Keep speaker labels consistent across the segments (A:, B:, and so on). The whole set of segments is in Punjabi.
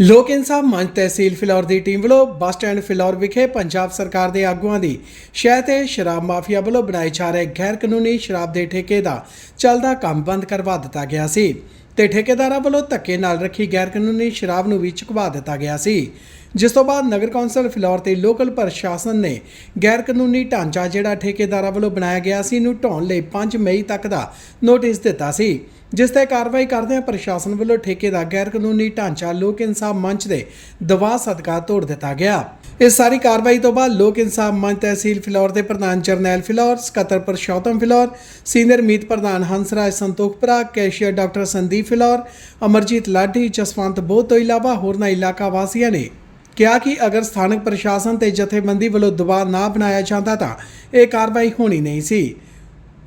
A: ਲੋਕ ਇਨਸਾਫ ਮੰਚ ਤਹਿਸੀਲ ਫਿਲੌਰ ਦੀ ਟੀਮ ਵੱਲੋਂ ਬੱਸ ਸਟੈਂਡ ਫਿਲੌਰ ਵਿਖੇ ਪੰਜਾਬ ਸਰਕਾਰ ਦੇ ਆਗੂਆਂ ਦੀ ਸ਼ਹਿ ਤੇ ਸ਼ਰਾਬ ਮਾਫੀਆ ਵੱਲੋਂ ਬਣਾਏ ਜਾ ਰਹੇ ਗੈਰ ਕਾਨੂੰਨੀ ਸ਼ਰਾਬ ਦੇ ਠੇਕੇ ਦਾ ਚੱਲਦਾ ਕੰਮ ਬੰਦ ਕਰਵਾ ਦਿੱਤਾ ਗਿਆ ਸੀ ਤੇ ਠੇਕੇਦਾਰਾਂ ਵੱਲੋਂ ਧੱਕੇ ਨਾਲ ਰੱਖੀ ਗੈਰ ਕਾਨੂੰਨੀ ਸ਼ਰਾਬ ਨੂੰ ਵੀ ਚੁਕਵਾ ਦਿੱਤਾ ਗਿਆ ਸੀ। ਜਿਸ ਤੋਂ ਬਾਅਦ ਨਗਰ ਕੌਂਸਲ ਫਿਲੌਰ ਤੇ ਲੋਕਲ ਪ੍ਰਸ਼ਾਸਨ ਨੇ ਗੈਰ ਕਾਨੂੰਨੀ ਢਾਂਚਾ ਜਿਹੜਾ ਠੇਕੇਦਾਰਾਂ ਵੱਲੋਂ ਬਣਾਇਆ ਗਿਆ ਸੀ ਨੂੰ ਢਾਉਣ ਲਈ 5 ਮਈ ਤੱਕ ਦਾ ਨੋਟਿਸ ਦਿੱਤਾ ਸੀ। ਜਿਸ ਤੇ ਕਾਰਵਾਈ ਕਰਦਿਆਂ ਪ੍ਰਸ਼ਾਸਨ ਵੱਲੋਂ ਠੇਕੇ ਦਾ ਗੈਰ ਕਾਨੂੰਨੀ ਢਾਂਚਾ ਲੋਕ ਇਨਸਾਫ ਮੰਚ ਦੇ ਦਬਾਅ ਸਦਕਾ ਤੋੜ ਦਿੱਤਾ ਗਿਆ। ਇਸ ਸਾਰੀ ਕਾਰਵਾਈ ਤੋਂ ਬਾਅਦ ਲੋਕ ਇਨਸਾਫ ਮੰਚ ਤਹਿਸੀਲ ਫਿਲੌਰ ਦੇ ਪ੍ਰਧਾਨ ਜਰਨੈਲ ਫਿਲੌਰ, ਸਕੱਤਰ ਪ੍ਰਸ਼ੋਤਮ ਫਿਲੌਰ, ਸੀਨੀਅਰ ਮੀਤ ਪ੍ਰਧਾਨ ਹੰਸਰਾਜ ਸੰਤੋਖਪੁਰਾ, ਕੈਸ਼ੀਅਰ ਡਾਕਟਰ ਸੰਦੀਪ ਫਿਲੌਰ, ਅਮਰਜੀਤ ਲਾਡੀ, ਜਸਵੰਤ ਬੋਧ ਤੋਂ ਇਲਾਵਾ ਹੋਰਨਾਂ ਇਲਾਕਾ ਵਾਸੀਆਂ ਨੇ ਕਿਹਾ ਕਿ ਅਗਰ ਸਥਾਨਕ ਪ੍ਰਸ਼ਾਸਨ ਤੇ ਜਥੇਬੰਦੀ ਵੱਲੋਂ ਦਬਾਅ ਨਾ ਬਣਾਇਆ ਜਾਂਦਾ ਤਾਂ ਇਹ ਕਾਰਵਾਈ ਹੋਣੀ ਨਹੀਂ ਸੀ।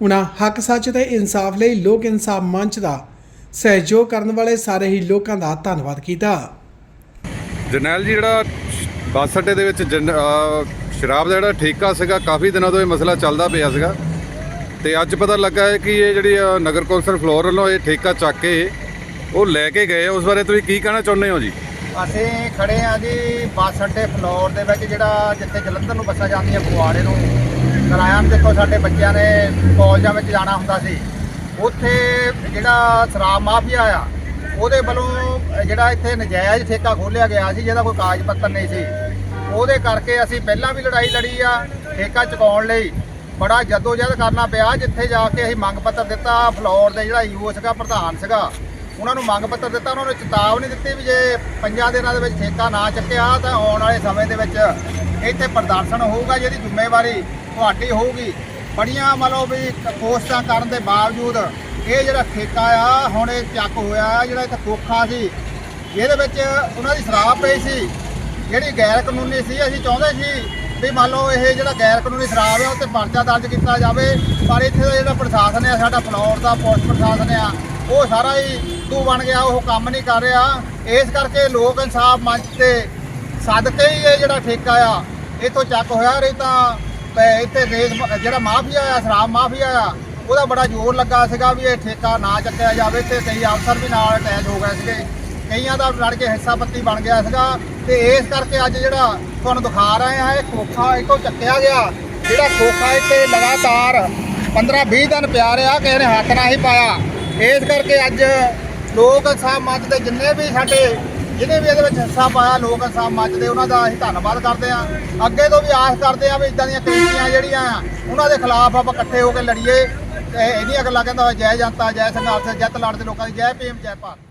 A: ਉਹਨਾਂ ਹੱਕ ਸੱਚ ਤੇ ਇਨਸਾਫ ਲਈ ਲੋਕ ਇਨਸਾਫ ਮੰਚ ਦਾ ਸਹਿਯੋਗ ਕਰਨ ਵਾਲੇ ਸਾਰੇ ਹੀ ਲੋਕਾਂ ਦਾ ਧੰਨਵਾਦ ਕੀਤਾ।
B: ਜਰਨੈਲ ਜੀ ਜਿਹੜਾ ਬੱਸ ਅੱਡੇ ਦੇ ਵਿੱਚ ਜਨ- ਅਹ ਸ਼ਰਾਬ ਦਾ ਜਿਹੜਾ ਠੇਕਾ ਸੀਗਾ ਕਾਫੀ ਦਿਨਾਂ ਤੋਂ ਇਹ ਮਸਲਾ ਚੱਲਦਾ ਪਿਆ ਸੀਗਾ। ਤੇ ਅੱਜ ਪਤਾ ਲੱਗਾ ਹੈ ਕਿ ਇਹ ਜਿਹੜੀ ਅਹ, ਨਗਰ ਕੌਂਸਲ ਫਲੋਰ ਵੱਲੋਂ ਇਹ ਠੇਕਾ ਚੱਕ ਕੇ ਉਹ ਲੈ ਕੇ ਗਏ ਉਸ ਬਾਰੇ ਤੁਸੀਂ ਕੀ ਕਹਿਣਾ ਚਾਹੁੰਦੇ ਹੋ ਜੀ?
C: ਅਸੀਂ ਖੜੇ ਆ ਜੀ ਬੱਸ ਅੱਡੇ ਫਲੋਰ ਦੇ ਵਿੱਚ, ਜਿਹੜਾ ਜਿੱਥੇ ਜਲੰਧਰ ਨੂੰ ਬੱਸਾਂ ਜਾਂਦੀਆਂ ਫਗਵਾੜੇ ਨੂੰ। ਕਿਰਾਇਆ ਨੂੰ ਦੇਖੋ ਸਾਡੇ ਬੱਚਿਆਂ ਨੇ ਕਾਲਜਾਂ ਵਿੱਚ ਜਾਣਾ ਹੁੰਦਾ ਸੀ। ਉੱਥੇ ਜਿਹੜਾ ਸ਼ਰਾਬ ਮਾਫੀਆ ਆ, ਉਹਦੇ ਵੱਲੋਂ ਜਿਹੜਾ ਇੱਥੇ ਨਜਾਇਜ਼ ਠੇਕਾ ਖੋਲਿਆ ਗਿਆ ਸੀ, ਜਿਹਦਾ ਕੋਈ ਕਾਗਜ਼ ਪੱਤਰ ਨਹੀਂ ਸੀ। ਉਹਦੇ ਕਰਕੇ ਅਸੀਂ ਪਹਿਲਾਂ ਵੀ ਲੜਾਈ ਲੜੀ ਆ, ਠੇਕਾ ਚੁਕਾਉਣ ਲਈ। ਬੜਾ ਜਦੋਜਹਿਦ ਕਰਨਾ ਪਿਆ, ਜਿੱਥੇ ਜਾ ਕੇ ਅਸੀਂ ਮੰਗ ਪੱਤਰ ਦਿੱਤਾ, ਫਲੋਰ ਦੇ ਜਿਹੜਾ ਯੂਓ ਸੀਗਾ, ਪ੍ਰਧਾਨ ਸੀਗਾ। ਉਹਨਾਂ ਨੂੰ ਮੰਗ ਪੱਤਰ ਦਿੱਤਾ, ਉਹਨਾਂ ਨੇ ਚੇਤਾਵਨੀ ਦਿੱਤੀ ਵੀ ਜੇ ਪੰਜਾਂ ਦਿਨਾਂ ਦੇ ਵਿੱਚ ਠੇਕਾ ਨਾ ਚੱਕਿਆ ਤਾਂ ਆਉਣ ਵਾਲੇ ਸਮੇਂ ਦੇ ਵਿੱਚ ਇੱਥੇ ਪ੍ਰਦਰਸ਼ਨ ਹੋਊਗਾ, ਜਿਹਦੀ ਜ਼ਿੰਮੇਵਾਰੀ ਤੁਹਾਡੀ ਹੋਊਗੀ। ਬੜੀਆਂ ਮੰਨ ਲਓ ਵੀ ਕੋਸ਼ਿਸ਼ਾਂ ਕਰਨ ਦੇ ਬਾਵਜੂਦ ਇਹ ਜਿਹੜਾ ਠੇਕਾ ਆ, ਹੁਣ ਇਹ ਚੱਕ ਹੋਇਆ, ਜਿਹੜਾ ਇੱਥੇ ਖੋਖਾ ਸੀ ਇਹਦੇ ਵਿੱਚ ਉਹਨਾਂ ਦੀ ਸ਼ਰਾਬ ਪਈ ਸੀ, ਜਿਹੜੀ ਗੈਰ ਕਾਨੂੰਨੀ ਸੀ, ਅਸੀਂ ਚਾਹੁੰਦੇ ਸੀ ਵੀ ਮੰਨ ਲਓ ਇਹ ਜਿਹੜਾ ਗੈਰ ਕਾਨੂੰਨੀ ਸ਼ਰਾਬ ਹੈ ਉਹ ਤੇ ਪਰਚਾ ਦਰਜ ਕੀਤਾ ਜਾਵੇ, ਪਰ ਇੱਥੇ ਦਾ ਜਿਹੜਾ ਪ੍ਰਸ਼ਾਸਨ ਹੈ ਸਾਡਾ ਫਲੌਰ ਦਾ ਪੁਲਿਸ ਪ੍ਰਸ਼ਾਸਨ ਆ ਉਹ ਸਾਰਾ ਹੀ ਤੂੰ ਬਣ ਗਿਆ, ਉਹ ਕੰਮ ਨਹੀਂ ਕਰ ਰਿਹਾ। ਇਸ ਕਰਕੇ ਲੋਕ ਇਨਸਾਫ ਮੰਚ ਤੇ ਸਦਕੇ ਹੀ ਇਹ ਜਿਹੜਾ ਠੇਕਾ ਆ, ਇਥੋਂ ਚੱਕ ਹੋਇਆ ਰੇ ਤਾਂ ਇੱਥੇ ਰੇਸ ਜਿਹੜਾ ਮਾਫੀਆ ਆ, ਸ਼ਰਾਬ ਮਾਫੀਆ ਆ, ਉਹਦਾ ਬੜਾ ਜ਼ੋਰ ਲੱਗਾ ਸੀਗਾ ਵੀ ਇਹ ਠੇਕਾ ਨਾ ਚੱਕਿਆ ਜਾਵੇ ਤੇ ਕਈ ਅਫਸਰ ਵੀ ਨਾਲ ਅਟੈਚ ਹੋ ਗਏ ਸੀਗੇ। ਕਈਆਂ ਦਾ ਲੜ ਕੇ ਹਿੱਸਾ ਪੱਤੀ ਬਣ ਗਿਆ ਸੀਗਾ ਤੇ ਇਸ ਕਰਕੇ ਅੱਜ ਜਿਹੜਾ ਤੁਹਾਨੂੰ ਦਿਖਾ ਰਹੇ ਆ ਇਹ ਖੋਖਾ ਇਥੋਂ ਚੱਕਿਆ ਗਿਆ। ਜਿਹੜਾ ਖੋਖਾ ਇੱਥੇ ਲਗਾਤਾਰ 15-20 ਦਿਨ ਪਿਆ ਰਿਹਾ, ਕਿਸੇ ਨੇ ਹੱਥ ਨਾ ਹੀ ਪਾਇਆ। ਇਸ ਕਰਕੇ ਅੱਜ ਲੋਕ ਇਨਸਾਫ ਮੰਚ ਦੇ ਜਿੰਨੇ ਵੀ ਸਾਡੇ, ਜਿਹਨੇ ਵੀ ਇਹਦੇ ਵਿੱਚ ਹਿੱਸਾ ਪਾਇਆ ਲੋਕ ਇਨਸਾਫ ਮੰਚ ਦੇ, ਉਹਨਾਂ ਦਾ ਅਸੀਂ ਧੰਨਵਾਦ ਕਰਦੇ ਹਾਂ। ਅੱਗੇ ਤੋਂ ਵੀ ਆਸ ਕਰਦੇ ਹਾਂ ਵੀ ਇਦਾਂ ਦੀਆਂ ਕਮੇਟੀਆਂ ਜਿਹੜੀਆਂ ਆ, ਉਹਨਾਂ ਦੇ ਖਿਲਾਫ ਆਪਾਂ ਇਕੱਠੇ ਹੋ ਕੇ ਲੜੀਏ। ਤੇ ਇਹਦੀਆਂ ਗੱਲਾਂ ਕਹਿੰਦਾ ਹੋਇਆ, ਜੈ ਜਨਤਾ, ਜੈ ਸੰਘਰਸ਼ ਜੱਤ ਲੜਦੇ ਲੋਕਾਂ ਦੀ, ਜੈ ਭੀਮ, ਜੈ ਭਾਰਤ।